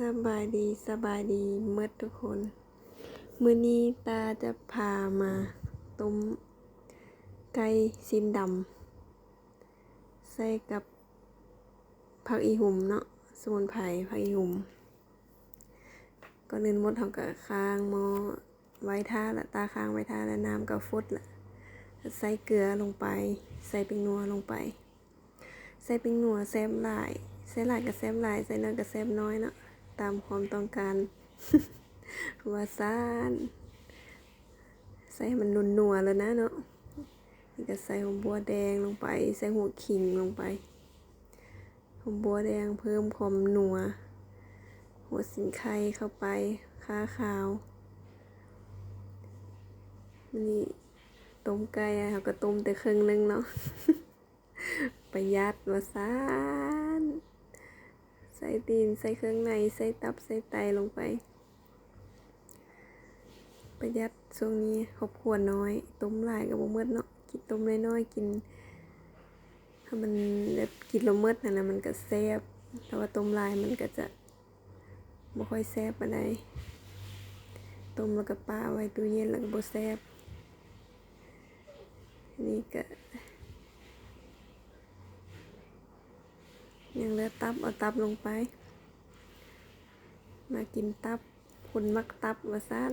สบายดีสบายดีเมื่อทุกคน มือนี้ตาจะพามาต้มไก่ซินดำใส่กับผักอีหุ่มเนาะสมุนไพรผักอีหุ่มก่อนอื่นมดเขาก็ค้างมอไว้ท่าละตาค้างไว้ท่าแล้วน้ำก็ฟุดละใส่เกลือลงไป ใส่เป็นนัวลงไป ใส่เป็นนัวแซ่บหลายใส่หลายกับแซ่บหลายใส่น้อยกับแซ่บน้อยเนาะ ตามความต้องการว่าซ่านใส่ให้มันนัวๆแล้วนะเนาะนี่ก็ใส่หอมบัวแดงลงไป ใส่หัวขิงลงไปหอมบัวแดงเพิ่มความนัว หัวสิงไข่เข้าไปข้าขาวนี่ต้มไก่อะเขาก็ต้มแต่ครึ่งนึงเนาะประหยัดว่าซ่าน ใส่ตีน ใส่เครื่องใน ใส่ตับ ใส่ไตลงไป ประหยัดช่วงนี้ครอบครัวน้อย ต้มหลายกับบ่หมดเนาะ กินต้มน้อยๆกิน ถ้ามันแบบกินละหมดน่ะนะมันก็แซ่บแต่ว่าต้มลายมันก็จะบ่ค่อยแซ่บปานใดต้มแล้วก็ป้าไว้ตู้เย็นแล้วก็บ่แซ่บนี่ก็ ยังเหลือตับเอาตับลงไป มากินตับคนมักตับว่าซ่าน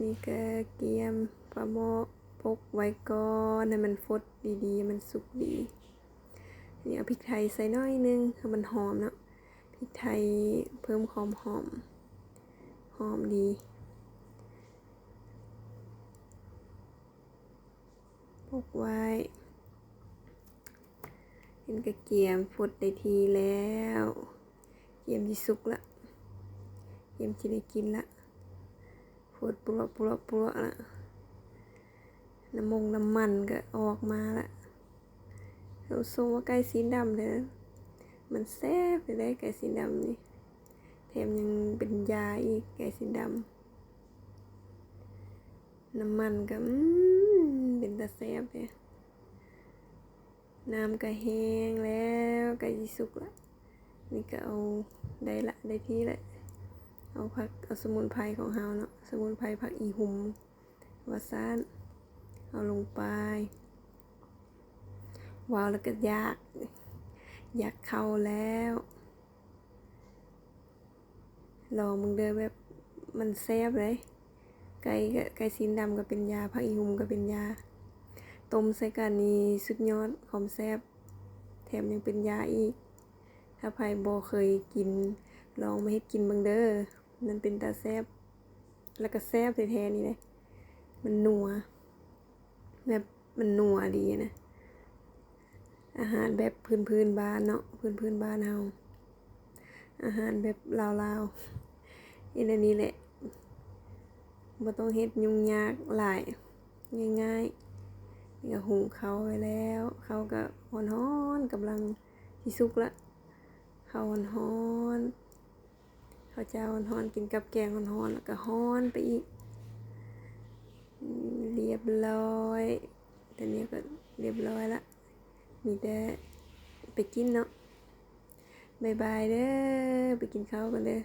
นี่ก็เกียมปลาหม้อปกไว้ก่อนให้มันฟดดีๆ มันสุกดีนี่เอาพริกไทยใส่น้อยนึงให้มันหอมเนาะพริกไทยเพิ่มความหอม หอมดีปกไว้ เห็นกระเกียมฟดได้ทีแล้ว เกียมที่สุกละ เกียมที่ได้กินละฟดปลวปลวปลวละน้ำมงน้ำมันก็ออกมาละเราทรงว่าไก่สีดำเลยมันแซ่บไปได้ไก่สีดำนี่แถมยังเป็นยาอีกไก่สีดำน้ำมันก็อืมเป็นตาแซ่บเลย น้ำก็แห้งแล้วกล้สิสุกละนี่ก็เอาได้ละได้ที่ละเอาผักเอาสมุนไพรของเฮาเนาะสมุนไพรผักอีหุมวาซานเอาลงไปวาวแล้วก็ยากอยากเข้าแล้วลองมึงเดินแบบมันแซ่บเลยไก่ก็ไก่ซีนดำก็เป็นยาผักอีหุมก็เป็นยา ต้มใส่กันนี่สุดยอดความแซ่บแถมยังเป็นยาอีก ถ้าใครบ่เคยกิน ลองมาเฮ็ดกินบิ่งเด้อมันเป็นตาแซ่บแล้วก็แซ่บแท้ๆนี่เลยมันนัว แบบมันนัวดีนะ อาหารแบบพื้นพื้นๆบ้านเนาะพื้นพื้นๆบ้านเฮาอาหารแบบลาวๆอันนี้แหละบ่ต้องเฮ็ดยุ่งยากหลายง่ายๆ ก็หุงเขาวไว้แล้วเขาก็ฮ้อนฮ้อนกำลังที่สุกละเขาวฮ้อนฮ้อนเขาวเจ้าฮ้อนฮ้อนกินกับแกงฮ้อนฮ้อนแล้วก็ฮ้อนไปอีก เรียบร้อยตอนนี้ก็เรียบร้อยละมีแต่ไปกินเนาะบายบายเด้อไปกินข้าวกันเด้อ